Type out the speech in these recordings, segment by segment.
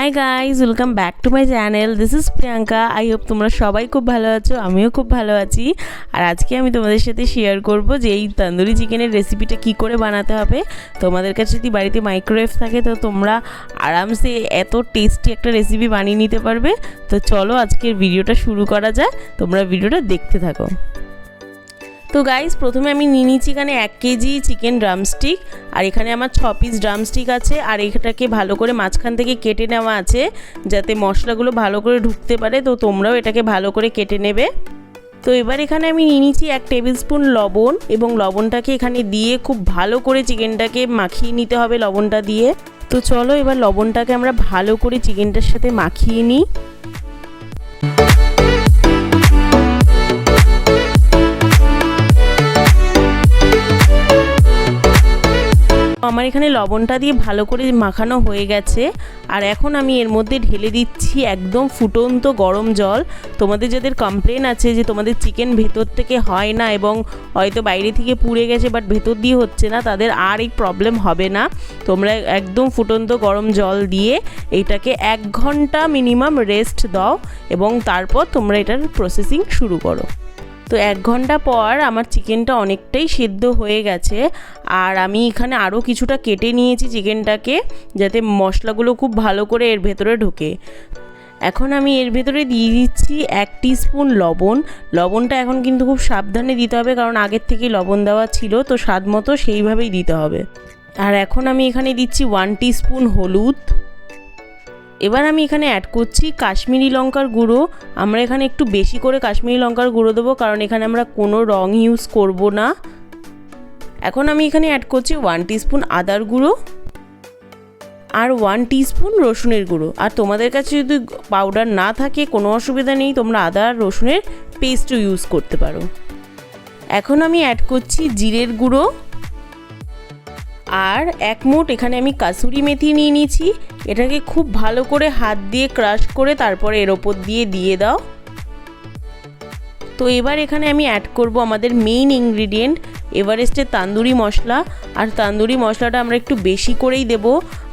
Hi guys welcome back to my channel this is Priyanka I hope তোমরা সবাই খুব ভালো আছো, আমিও খুব ভালো আছি। আর আজকে আমি তোমাদের সাথে শেয়ার করব যে এই তন্দুরি চিকেনের রেসিপিটা কি করে বানাতে হবে। তোমাদের কাছে যদি বাড়িতে মাইক্রোওয়েভ থাকে, তো তোমরা আরামসে এত টেস্টি একটা রেসিপি বানিয়ে নিতে পারবে। তো চলো আজকের ভিডিওটা শুরু করা যায় তোমরা ভিডিওটা দেখতে থাকো। তো গাইস প্রথমে আমি নিয়ে নিচ্ছি এখানে এক কেজি চিকেন ড্রামস্টিক আর এখানে আমার ছ পিস ড্রামস্টিক আছে, আর এটাকে ভালো করে মাঝখান থেকে কেটে নেওয়া আছে, যাতে মশলাগুলো ভালো করে ঢুকতে পারে, তো তোমরাও এটাকে ভালো করে কেটে নেবে। তো এবার এখানে আমি নিয়ে নিচ্ছি এক টেবিল স্পুন লবণ, এবং লবণটাকে এখানে দিয়ে খুব ভালো করে চিকেনটাকে মাখিয়ে নিতে হবে লবণটা দিয়ে। তো চলো এবার লবণটাকে আমরা ভালো করে চিকেনটার সাথে মাখিয়ে নিই। আমার এখানে লবণটা দিয়ে ভালো করে মাখানো হয়ে গেছে। আর এখন আমি এর মধ্যে ঢেলে দিচ্ছি একদম ফুটন্ত গরম জল। তোমাদের যাদের কমপ্লেন আছে যে তোমাদের চিকেন ভেতর থেকে হয় না এবং হয়তো বাইরে থেকে পুড়ে গেছে বাট ভেতর দিয়ে হচ্ছে না, তাদের আর এই প্রবলেম হবে না। তোমরা একদম ফুটন্ত গরম জল দিয়ে এটাকে এক ঘণ্টা মিনিমাম রেস্ট দাও এবং তারপর তোমরা এটার প্রসেসিং শুরু করো। তো এক ঘণ্টা পর আমার চিকেনটা অনেকটাই সেদ্ধ হয়ে গেছে। আর আমি এখানে আরও কিছুটা কেটে নিয়েছি চিকেনটাকে, যাতে মশলাগুলো খুব ভালো করে এর ভেতরে ঢোকে। এখন আমি এর ভেতরে দিয়ে দিচ্ছি এক স্পুন লবণ। লবণটা এখন কিন্তু খুব সাবধানে দিতে হবে, কারণ আগের থেকে লবণ দেওয়া ছিল, তো স্বাদ মতো সেইভাবেই দিতে হবে। আর এখন আমি এখানে দিচ্ছি ওয়ান স্পুন হলুদ। এবার আমি এখানে অ্যাড করছি কাশ্মীরি লঙ্কার গুঁড়ো। আমরা এখানে একটু বেশি করে কাশ্মীরি লঙ্কার গুঁড়ো দেবো, কারণ এখানে আমরা কোনো রং ইউজ করব না। এখন আমি এখানে অ্যাড করছি ওয়ান স্পুন আদার গুঁড়ো আর ওয়ান স্পুন রসুনের গুঁড়ো। আর তোমাদের কাছে যদি পাউডার না থাকে, কোনো অসুবিধা নেই, তোমরা আদা আর রসুনের পেস্টও ইউজ করতে পারো। এখন আমি অ্যাড করছি জিরের গুঁড়ো। আর এক মুঠ এখানে আমি কাসুরি মেথি নিয়ে নিয়েছি। এটাকে খুব ভালো করে হাত দিয়ে ক্রাশ করে তারপরে এর ওপর দিয়ে দিয়ে দাও। তো এবার এখানে আমি অ্যাড করব আমাদের মেইন ইনগ্রিডিয়েন্ট এভারেস্টের তান্দুরি মশলা। আর তান্দুরি মশলাটা আমরা একটু বেশি করেই দেব।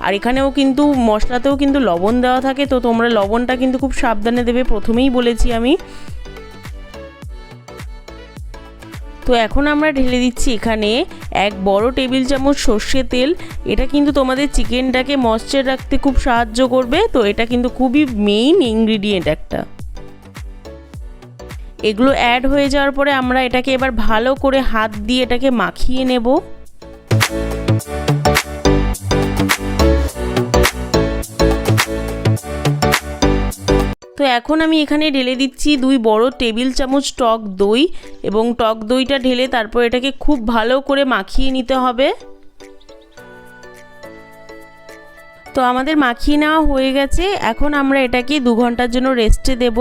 আর এখানেও কিন্তু মশলাতেও কিন্তু লবণ দেওয়া থাকে, তো তোমরা লবণটা কিন্তু খুব সাবধানে দেবে, প্রথমেই বলেছি আমি। তো এখন আমরা ঢেলে দিচ্ছি এখানে এক বড় টেবিল চামচ সর্ষে তেল। এটা কিন্তু তোমাদের চিকেনটাকে ময়শ্চার রাখতে খুব সাহায্য করবে। তো এটা কিন্তু খুবই মেইন ইনগ্রিডিয়েন্ট একটা। এগুলো অ্যাড হয়ে যাওয়ার পরে আমরা এটাকে এবার ভালো করে হাত দিয়ে এটাকে মাখিয়ে নেব। তো এখন আমি এখানে ঢেলে দিচ্ছি দুই বড় টেবিল চামচ টক দই এবং টক দইটা ঢেলে তারপর এটাকে খুব ভালো করে মাখিয়ে নিতে হবে। তো আমাদের মাখিয়ে নেওয়া হয়ে গেছে। এখন আমরা এটাকে দু ঘণ্টার জন্য রেস্টে দেব।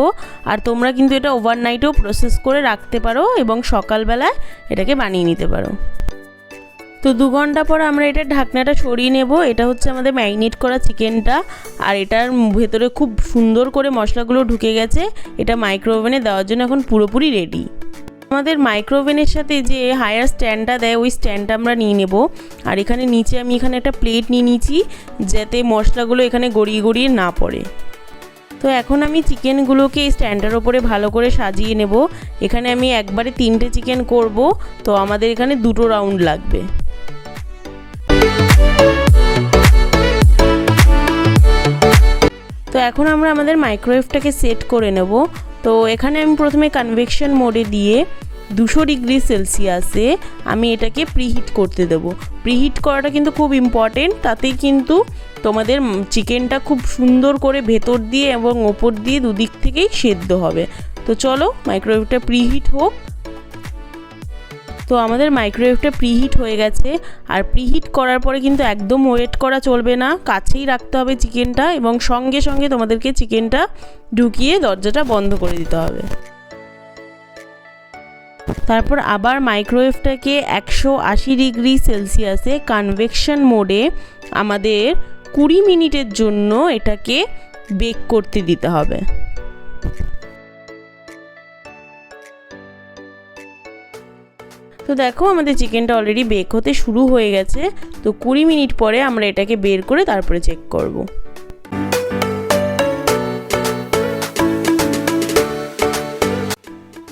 আর তোমরা কিন্তু এটা ওভারনাইটেও প্রসেস করে রাখতে পারো এবং সকালবেলায় এটাকে বানিয়ে নিতে পারো। তো দু ঘণ্টা পর আমরা এটা ঢাকনাটা সরিয়ে নেব। এটা হচ্ছে আমাদের ম্যারিনেট করা চিকেনটা। আর এটার ভেতরে খুব সুন্দর করে মশলাগুলো ঢুকে গেছে। এটা মাইক্রোওভেনে দেওয়ার জন্য এখন পুরোপুরি রেডি। আমাদের মাইক্রোওভেনের সাথে যে হায়ার স্ট্যান্ডটা দেয়, ওই স্ট্যান্ডটা আমরা নিয়ে নেব। আর এখানে নিচে আমি এখানে একটা প্লেট নিয়ে নিয়েছি, যাতে মশলাগুলো এখানে গড়িয়ে গড়িয়ে না পড়ে। তো এখন আমি চিকেনগুলোকে এই স্ট্যান্ডের ওপরে ভালো করে সাজিয়ে নেব। এখানে আমি একবারে তিনটে চিকেন করব। তো আমাদের এখানে দুটো রাউন্ড লাগবে। তো এখন আমরা আমাদের মাইক্রোওয়েভটাকে সেট করে নেব। তো এখানে আমি প্রথমে কনভেকশন মোডে দিয়ে দুশো ডিগ্রি সেলসিয়াসে আমি এটাকে প্রিহিট করতে দেবো। প্রিহিট করাটা কিন্তু খুব ইম্পর্টেন্ট তাতেই কিন্তু তোমাদের চিকেনটা খুব সুন্দর করে ভেতর দিয়ে এবং ওপর দিয়ে দুদিক থেকেই সেদ্ধ হবে। তো চলো মাইক্রোওয়েভটা প্রিহিট হোক। তো আমাদের মাইক্রোওয়েভটা প্রিহিট হয়ে গেছে। আর প্রিহিট করার পরে কিন্তু একদম ওয়েট করা চলবে না। কাছেই রাখতে হবে চিকেনটা এবং সঙ্গে সঙ্গে তোমাদেরকে চিকেনটা ঢুকিয়ে দরজাটা বন্ধ করে দিতে হবে। তারপর আবার মাইক্রোওয়েভটাকে একশো আশি ডিগ্রি সেলসিয়াসে কনভেকশন মোডে আমাদের কুড়ি মিনিটের জন্য এটাকে বেক করতে দিতে হবে। তো দেখো, আমাদের চিকেনটা অলরেডি বেক হতে শুরু হয়ে গেছে। তো কুড়ি মিনিট পরে আমরা এটাকে বের করে তারপরে চেক করব।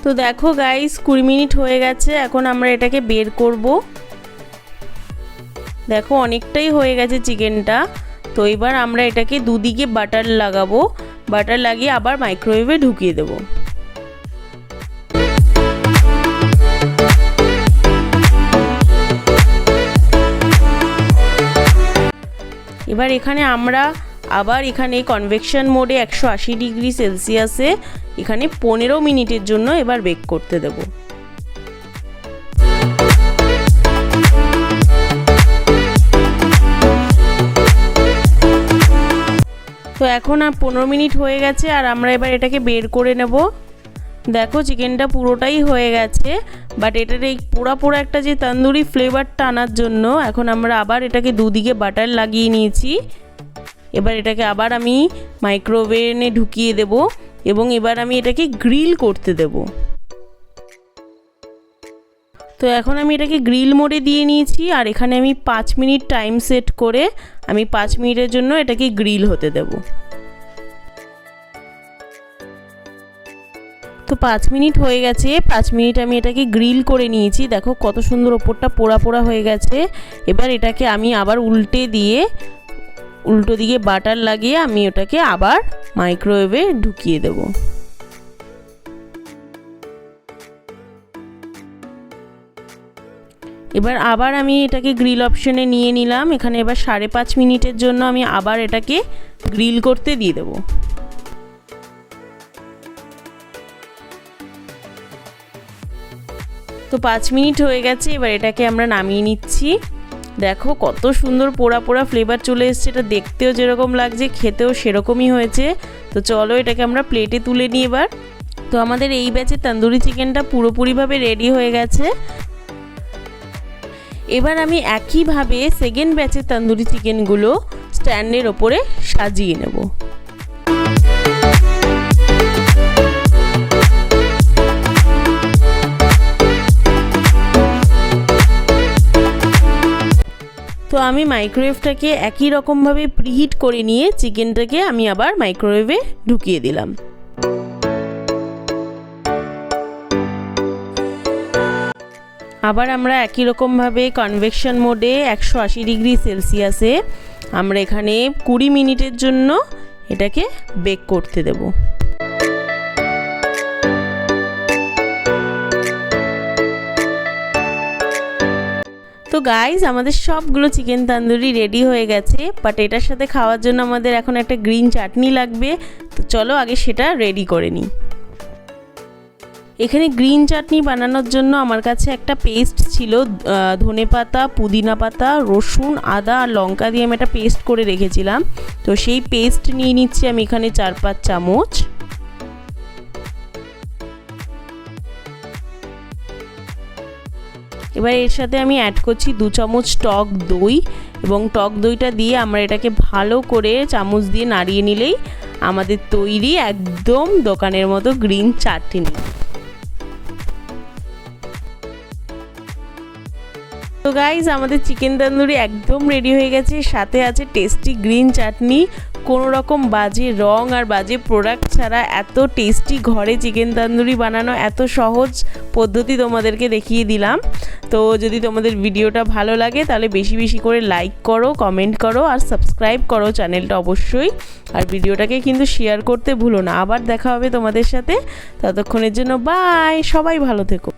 তো দেখো গাইস কুড়ি মিনিট হয়ে গেছে, এখন আমরা এটাকে বের করব। দেখো, অনেকটাই হয়ে গেছে চিকেনটা তো এবার আমরা এটাকে দুদিকে বাটার লাগাবো। বাটার লাগিয়ে আবার মাইক্রোওয়েভে ঢুকিয়ে দেবো। এবার এখানে আমরা আবার এখানে কনভেকশন মোডে একশো আশি ডিগ্রি সেলসিয়াসে এখানে পনেরো মিনিটের জন্য এবার বেক করতে দেব। তো এখন আর পনেরো মিনিট হয়ে গেছে আর আমরা এবার এটাকে বের করে নেব। দেখো চিকেনটা পুরোটাই হয়ে গেছে বাট এটার এই পোড়া পোড়া একটা যে তান্দুরি ফ্লেভারটা আনার জন্য এখন আমরা আবার এটাকে দুদিকে বাটার লাগিয়ে নিয়েছি। এবার এটাকে আবার আমি মাইক্রোওভেনে ঢুকিয়ে দেব এবং এবার আমি এটাকে গ্রিল করতে দেব। তো এখন আমি এটাকে গ্রিল মোডে দিয়ে নিয়েছি আর এখানে আমি পাঁচ মিনিট টাইম সেট করে আমি পাঁচ মিনিটের জন্য এটাকে গ্রিল হতে দেবো। তো পাঁচ মিনিট হয়ে গেছে। পাঁচ মিনিট আমি এটাকে গ্রিল করে নিয়েছি। দেখো কত সুন্দর ওপরটা পোড়া পোড়া হয়ে গেছে। এবার এটাকে আমি আবার উল্টে দিয়ে, উল্টো দিকে বাটার লাগিয়ে আমি ওটাকে আবার মাইক্রোওয়েভে ঢুকিয়ে দেব। এবার আবার আমি এটাকে গ্রিল অপশনে নিয়ে নিলাম। এখানে এবার সাড়ে পাঁচ মিনিটের জন্য আমি আবার এটাকে গ্রিল করতে দিয়ে দেবো। তো পাঁচ মিনিট হয়ে গেছে, এবার এটাকে আমরা নামিয়ে নিচ্ছি। দেখো কত সুন্দর পোড়া পোড়া ফ্লেভার চলে এসছে, এটা দেখতেও যেরকম লাগছে, খেতেও সেরকমই হয়েছে। তো চলো এটাকে আমরা প্লেটে তুলে নিই এবার। তো আমাদের এই ব্যাচে তন্দুরি চিকেনটা পুরোপুরিভাবে রেডি হয়ে গেছে। এবার আমি একইভাবে সেকেন্ড ব্যাচের তন্দুরি চিকেনগুলো স্ট্যান্ডের ওপরে সাজিয়ে নেব। তো আমি মাইক্রোওয়েভটাকে একই রকমভাবে প্রিহিট করে নিয়ে চিকেনটাকে আমি আবার মাইক্রোওয়েভে ঢুকিয়ে দিলাম। আবার আমরা একই রকমভাবে কনভেকশন মোডে একশো আশি ডিগ্রি সেলসিয়াসে আমরা এখানে কুড়ি মিনিটের জন্য এটাকে বেক করতে দেবো। তো গাইজ আমাদের সবগুলো চিকেন তান্দুরি রেডি হয়ে গেছে বাট এটার সাথে খাওয়ার জন্য আমাদের এখন একটা গ্রিন চাটনি লাগবে। তো চলো আগে সেটা রেডি করে নিই। এখানে গ্রিন চাটনি বানানোর জন্য আমার কাছে একটা পেস্ট ছিল ধনে পাতা, পুদিনা পাতা, রসুন, আদা আর লঙ্কা দিয়ে আমি একটা পেস্ট করে রেখেছিলাম। তো সেই পেস্ট নিয়ে নিচ্ছি আমি এখানে চার পাঁচ চামচ। এবার এর সাথে আমি অ্যাড করছি দু চামচ টক দই এবং টক দইটা দিয়ে আমরা এটাকে ভালো করে চামচ দিয়ে নাড়িয়ে নিলেই আমাদের তৈরি একদম দোকানের মতো গ্রিন চাটনি। তো গাইজ আমাদের চিকেন তন্দুরি একদম রেডি হয়ে গেছে। সাথে আছে টেস্টি গ্রিন চাটনি। কোনো রকম বাজে রং আর বাজে প্রোডাক্ট ছাড়া এত টেস্টি ঘরে চিকেন তন্দুরি বানানো এত সহজ পদ্ধতি তোমাদেরকে দেখিয়ে দিলাম। তো যদি তোমাদের ভিডিওটা ভালো লাগে, তাহলে বেশি বেশি করে লাইক করো কমেন্ট করো আর সাবস্ক্রাইব করো চ্যানেলটা অবশ্যই। আর ভিডিওটাকে কিন্তু শেয়ার করতে ভুলো না। আবার দেখা হবে তোমাদের সাথে। ততক্ষণের জন্য বাই সবাই ভালো থেকো।